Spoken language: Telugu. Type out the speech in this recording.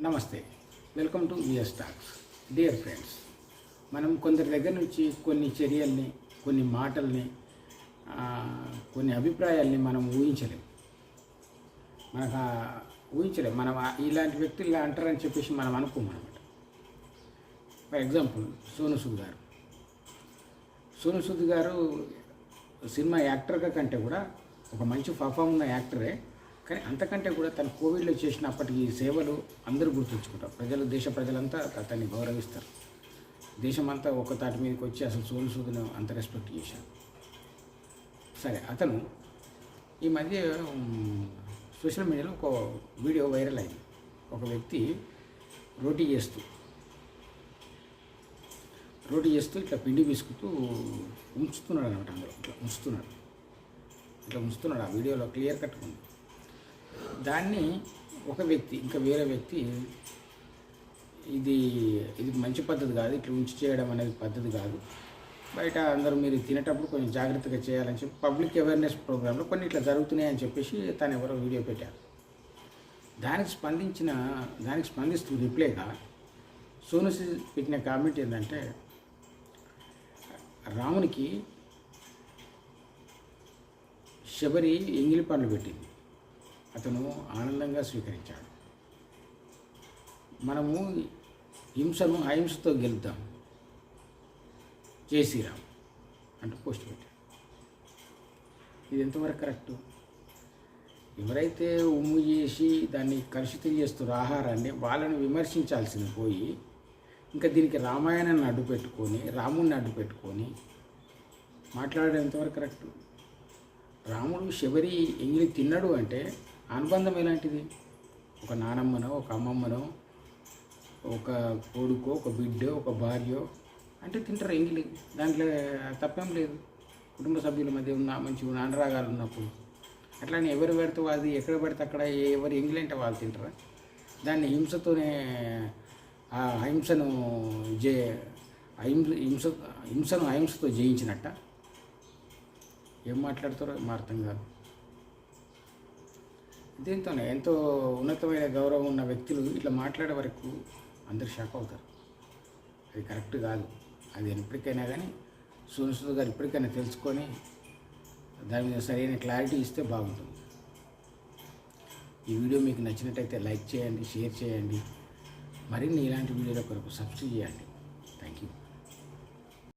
నమస్తే. Welcome to VS talks. Dear friends మనం కొందరి దగ్గర నుంచి కొన్ని చర్యల్ని కొన్ని మాటల్ని కొన్ని అభిప్రాయాల్ని మనం ఊహించలేం. మనకు ఊహించలేం. మనం ఇలాంటి వ్యక్తులు ఇలా అంటారని చెప్పేసి మనం అనుకోమన్నమాట ఫర్ ఎగ్జాంపుల్ సోను సూద్ గారు. సోను సూద్ గారు సినిమా యాక్టర్గా కంటే కూడా ఒక మంచి పర్ఫామ్ ఉన్న యాక్టరే. కానీ అంతకంటే కూడా తను కోవిడ్లో చేసిన అప్పటికి సేవలు అందరూ గుర్తుంచుకుంటారు. ప్రజలు దేశ ప్రజలంతా అతన్ని గౌరవిస్తారు. దేశమంతా ఒక తాటి మీదకి వచ్చి అసలు సోను సూదును అంత రెస్పెక్ట్ చేశారు. సరే అతను ఈ మధ్య సోషల్ మీడియాలో ఒక వీడియో వైరల్ అయింది. ఒక వ్యక్తి రోటీ చేస్తూ రోటీ చేస్తూ ఇట్లా పిండి పిసుకుతూ ఉంచుతున్నాడు అనమాట అందులో. ఇట్లా ఉంచుతున్నాడు. ఇట్లా ఉంచుతున్నాడు. ఆ వీడియోలో క్లియర్ కట్టుకుంది దాన్ని ఒక వ్యక్తి ఇంకా వేరే వ్యక్తి ఇది ఇది మంచి పద్ధతి కాదు. ఇట్లా ఉంచి చేయడం అనేది పద్ధతి కాదు. బయట అందరూ మీరు తినేటప్పుడు కొంచెం జాగ్రత్తగా చేయాలని చెప్పి పబ్లిక్ అవేర్నెస్ ప్రోగ్రాంలో కొన్ని ఇట్లా జరుగుతున్నాయని చెప్పేసి తను ఎవరో వీడియో పెట్టారు. దానికి స్పందించిన దానికి స్పందిస్తూ రిప్లైగా సోను పెట్టిన కామెంట్ ఏంటంటే రామునికి శబరి ఎంగిలి పండ్లు పెట్టింది. అతను ఆనందంగా స్వీకరించాడు. మనము హింసను అహింసతో గెలుద్దాం. జై శ్రీరామ్ అంటూ పోస్ట్ పెట్టాడు. ఇది ఎంతవరకు కరెక్టు? ఎవరైతే ఉమ్ము చేసి దాన్ని కలుషితం చేస్తున్న ఆహారాన్ని వాళ్ళని విమర్శించాల్సింది పోయి ఇంకా దీనికి రామాయణాన్ని అడ్డు పెట్టుకొని రాముడిని అడ్డు పెట్టుకొని మాట్లాడడం ఎంతవరకు కరెక్ట్? రాముడు శబరి ఎంగిలి తిన్నాడు అంటే అనుబంధం ఎలాంటిది? ఒక నానమ్మనో ఒక అమ్మమ్మనో ఒక కొడుకో ఒక బిడ్డో ఒక భార్యో అంటే తింటారు ఎంగిలి దాంట్లో తప్పేం లేదు. కుటుంబ సభ్యుల మధ్య ఉన్న మంచి నానరాగాలు ఉన్నప్పుడు. అట్లానే ఎవరు పెడితే అది ఎక్కడ పెడితే అక్కడ ఎవరు ఎంగిలి అంటే వాళ్ళు తింటారా? దాన్ని హింసతోనే ఆ అహింసను జయ అహింస హింస హింసను అహింసతో జయించినట్ట? ఏం మాట్లాడతారో మా అర్థం కాదు. దీంతోనే ఎంతో ఉన్నతమైన గౌరవం ఉన్న వ్యక్తులు ఇట్లా మాట్లాడే వరకు అందరు షాక్ అవుతారు. అది కరెక్ట్ కాదు. అది ఎప్పటికైనా కానీ సునసుద్ గారు ఇప్పటికైనా తెలుసుకొని దాని మీద సరైన క్లారిటీ ఇస్తే బాగుంటుంది. ఈ వీడియో మీకు నచ్చినట్టయితే లైక్ చేయండి షేర్ చేయండి. మరిన్ని ఇలాంటి వీడియోల కొరకు సబ్స్క్రైబ్ చేయండి.